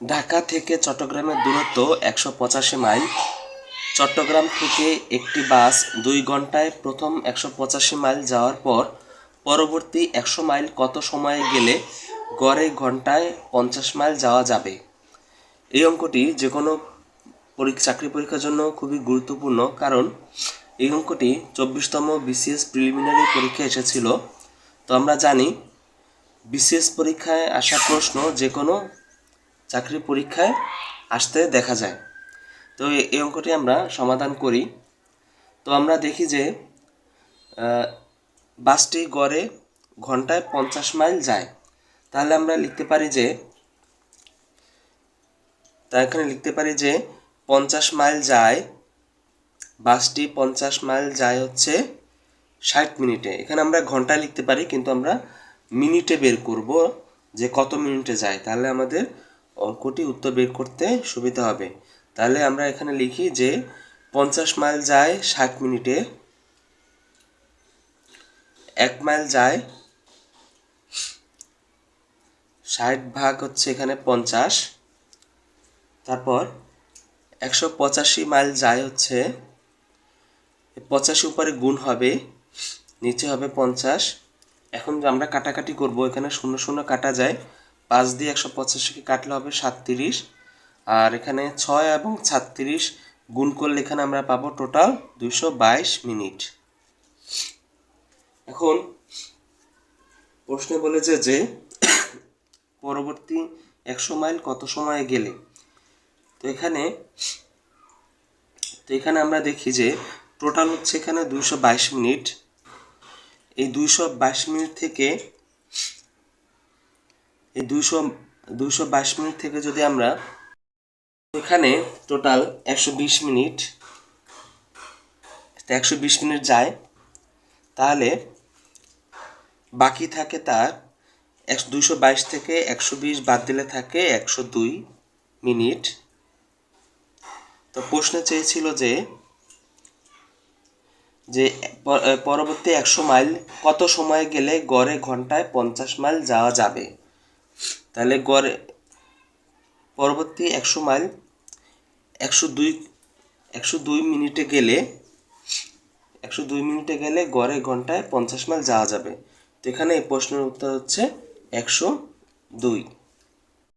ঢাকা থেকে চট্টগ্রামের দূরত্ব একশো পঁচাশি মাইল। চট্টগ্রাম থেকে একটি বাস দুই ঘন্টায় প্রথম একশো পঁচাশি মাইল যাওয়ার পর পরবর্তী একশো মাইল কত সময়ে গেলে গড়ে ঘন্টায় পঞ্চাশ মাইল যাওয়া যাবে? এই অঙ্কটি যে কোনো চাকরি পরীক্ষার জন্য খুবই গুরুত্বপূর্ণ কারণ এই অঙ্কটি চব্বিশতম বিসিএস প্রিলিমিনারি পরীক্ষা এসেছিল। তো আমরা জানি, বিসিএস পরীক্ষায় আসা প্রশ্ন যে কোনো চাকরি পরীক্ষায় আসতে দেখা যায়। তো এই অঙ্কটি আমরা সমাধান করি। তো আমরা দেখি যে বাসটি গড়ে ঘন্টায় পঞ্চাশ মাইল যায়। তাহলে আমরা লিখতে পারি যে, তা এখানে লিখতে পারি যে, পঞ্চাশ মাইল যায়, বাসটি পঞ্চাশ মাইল যায় হচ্ছে ষাট মিনিটে। এখানে আমরা ঘন্টায় লিখতে পারি, কিন্তু আমরা মিনিটে বের করব যে কত মিনিটে যায়। তাহলে আমাদের অঙ্কটি উত্তর বের করতে সুবিধা হবে। তাহলে আমরা এখানে লিখি যে পঞ্চাশ মাইল যায় ষাট মিনিটে, এক মাইল যায় ষাট ভাগ হচ্ছে এখানে পঞ্চাশ, তারপর একশো পঁচাশি মাইল যায় হচ্ছে, পঁচাশি উপরে গুণ হবে, নিচে হবে পঞ্চাশ। এখন আমরা কাটাকাটি করব, এখানে শূন্য শূন্য কাটা যায়। পাঁচ দিয়ে একশো পঁচাশিকে কাটলে হবে সাতত্রিশ। আর এখানে ছয় এবং ছাত্রিশ গুণ করলে এখানে আমরা পাবো টোটাল দুইশো বাইশ মিনিট। এখন প্রশ্নে বলেছে যে পরবর্তী একশো মাইল কত সময়ে গেলে? তো এখানে তো এখানে আমরা দেখি যে টোটাল হচ্ছে এখানে দুইশো বাইশ মিনিট। এই দুইশো বাইশ মিনিট থেকে এই দুইশো দুইশো বাইশ মিনিট থেকে যদি আমরা এখানে টোটাল একশো বিশ মিনিট একশো বিশ মিনিট যায়, তাহলে বাকি থাকে তার একশো দুইশো বাইশ থেকে একশো বিশ বাদ দিলে থাকে একশো দুই মিনিট। তো প্রশ্নে চেয়েছিল যে যে পরবর্তী একশো মাইল কত সময় গেলে গড়ে ঘন্টায় পঞ্চাশ মাইল যাওয়া যাবে? তাহলে গড় পরবর্তী একশো মাইল, একশো দুই একশো দুই মিনিটে গেলে, একশো দুই মিনিটে গেলে গড়ে ঘন্টায় পঞ্চাশ মাইল যাওয়া যাবে। তো এখানে এই প্রশ্নের উত্তর হচ্ছে একশো দুই।